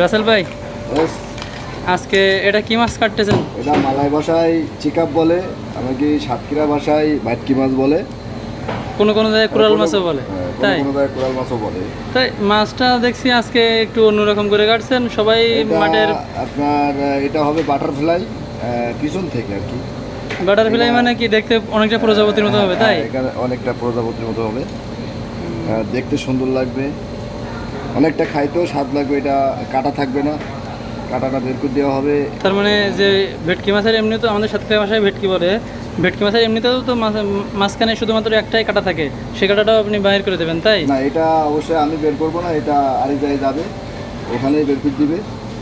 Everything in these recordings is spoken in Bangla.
রাসেল ভাই আজকে এটা কি মাছ কাটতেছেন? এটা মালাই ভাষায় চিকাপ বলে আমাকে সাতক্ষীরা ভাষায় বাইটকি মাছ বলে? কোন কোন জায়গায় কোরাল মাছও বলে। হ্যাঁ, কোনো তাই? কোনো জায়গায় কোরাল মাছও বলে। তাই মাছটা দেখছি আজকে একটু অন্যরকম করে কাটছেন। সবাই মাঠের আপনার এটা হবে বাটারফ্লাই পিছন থেকে আর কি। বাটারফ্লাই মানে কি দেখতে অনেকটা প্রজাপতির মতো হবে তাই? হ্যাঁ, অনেকটা প্রজাপতির মতো হবে। দেখতে সুন্দর লাগবে। অনেকটা খাইতেও স্বাদ লাগবে এটা কাটা থাকবে না। কাটাটা বের করে দেওয়া হবে। তার মানে যে ভেটকি মাছের এমনি তো আমাদের সাতক্ষীরা ভাষায় ভেটকি বলে ভেটকি মাছের এমনিতেও তো মাঝখানে শুধুমাত্র একটাই কাটা থাকে সে কাটাটাও আপনি বাইর করে দেবেন তাই? না এটা অবশ্যই আমি বের করব না এটা আরেক জায়গায় যাবে ওখানেই বের করে দিবে।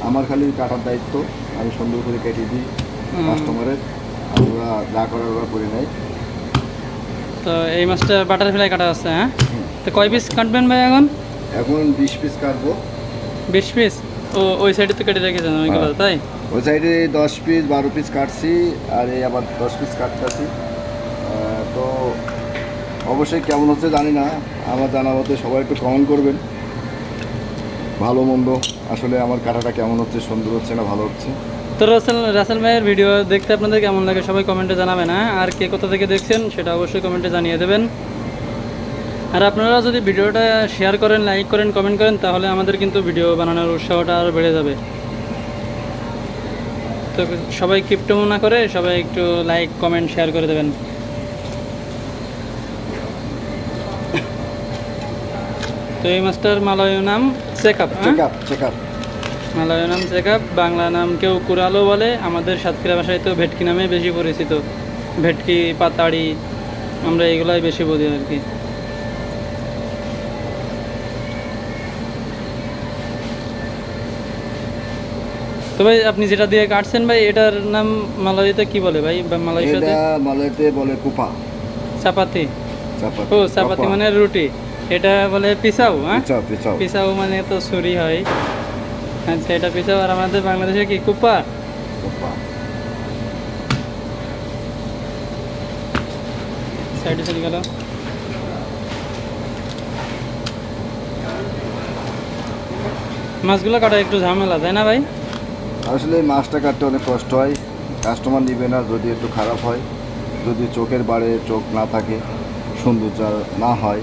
আমার খালি কাটার দায়িত্ব আমি সুন্দর করে কেটে দিই। কাস্টমারের আর ওরা যা করার ওরা করে নেয়। তো এই মাছটা বাটারফ্লাই কাটা আছে হ্যাঁ? তো কয় পিস কাটবেন ভাই এখন? এখন বিশ পিস কাটবো। বিশ পিস ও ওই সাইডে তো কেটে রেখেছেন ওইগুলো হ্যাঁ। তাই? ওই সাইডে দশ পিস বারো পিস কাটছি আর এই আবার দশ পিস কাটতেছি। তো অবশ্যই কেমন হচ্ছে জানি না আমার জানা মতে সবাই একটু কমেন্ট করবেন। ভালো মন্দ আসলে আমার কাটাটা কেমন হচ্ছে সুন্দর হচ্ছে না ভালো হচ্ছে? তো রাসেল রাসেল ভাইয়ের ভিডিও দেখতে আপনাদের কেমন লাগে সবাই কমেন্টে জানাবেন হ্যাঁ? আর কে কোথা থেকে দেখছেন সেটা অবশ্যই কমেন্টে জানিয়ে দেবেন। আর আপনারা যদি ভিডিওটা শেয়ার করেন লাইক করেন কমেন্ট করেন তাহলে আমাদের কিন্তু ভিডিও বানানোর উৎসাহটা আরও বেড়ে যাবে। তো সবাই কিপটো না করে সবাই একটু লাইক কমেন্ট শেয়ার করে দেবেন। তো এই মাছটার মালয় নাম চেকআপ হ্যাঁ? Check up check up Malay নাম চেকআপ বাংলা নাম কেউ কুরালো বলে আমাদের সাতক্ষীরা ভাষায় তো ভেটকি নামে বেশি পরিচিত। ভেটকি পাতাড়ি আমরা এগুলাই বেশি বলি আর কি। তো ভাই আপনি যেটা দিয়ে কাটছেন ভাই এটার নাম মালয়তে কি বলে ভাই? মালয়েশিয়াতে? মালয়তে বলে কুপা। চাপাতি। চাপাতি ও চাপাতি মানে রুটি। এটা বলে পিসাও হ্যাঁ? পিসাও মানে তো ছুরি হয়। আচ্ছা এটা পিসাও আর আমাদের বাংলাদেশে কি কুপা? কুপা। সাইডে চলে গেল। মাছগুলো কাটা একটু ঝামেলা তাই না ভাই? আসলে এই মাছটা কাটতে অনেক কষ্ট হয়। কাস্টমার নিবে না যদি একটু খারাপ হয়। যদি চোখের বাড়ে চোখ না থাকে সৌন্দর্য না হয়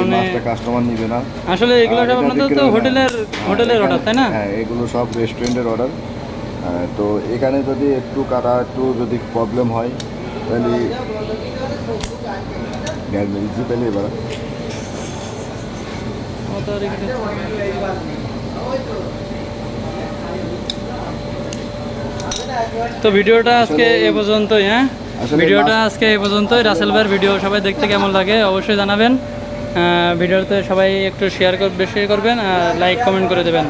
মানে- কাস্টমার নিবে না। আসলে এগুলো আর সব আপনাদের তো হোটেলের হ্যাঁ, হোটেলের অর্ডার তাই না? হ্যাঁ এগুলো সব রেস্টুরেন্টের অর্ডার তো এখানে যদি একটু কাটা একটু যদি প্রবলেম হয় তাহলে গ্যাস মেরেছি তাহলে এবার। তো ভিডিওটা আজকে এ পর্যন্তই হ্যাঁ? ভিডিওটা আজকে এ পর্যন্তই। রাসেল ভাইয়ের ভিডিও সবাই দেখতে কেমন লাগে অবশ্যই জানাবেন। ভিডিওতে সবাই একটু শেয়ার করবে বেশি করবেন আর লাইক কমেন্ট করে দেবেন।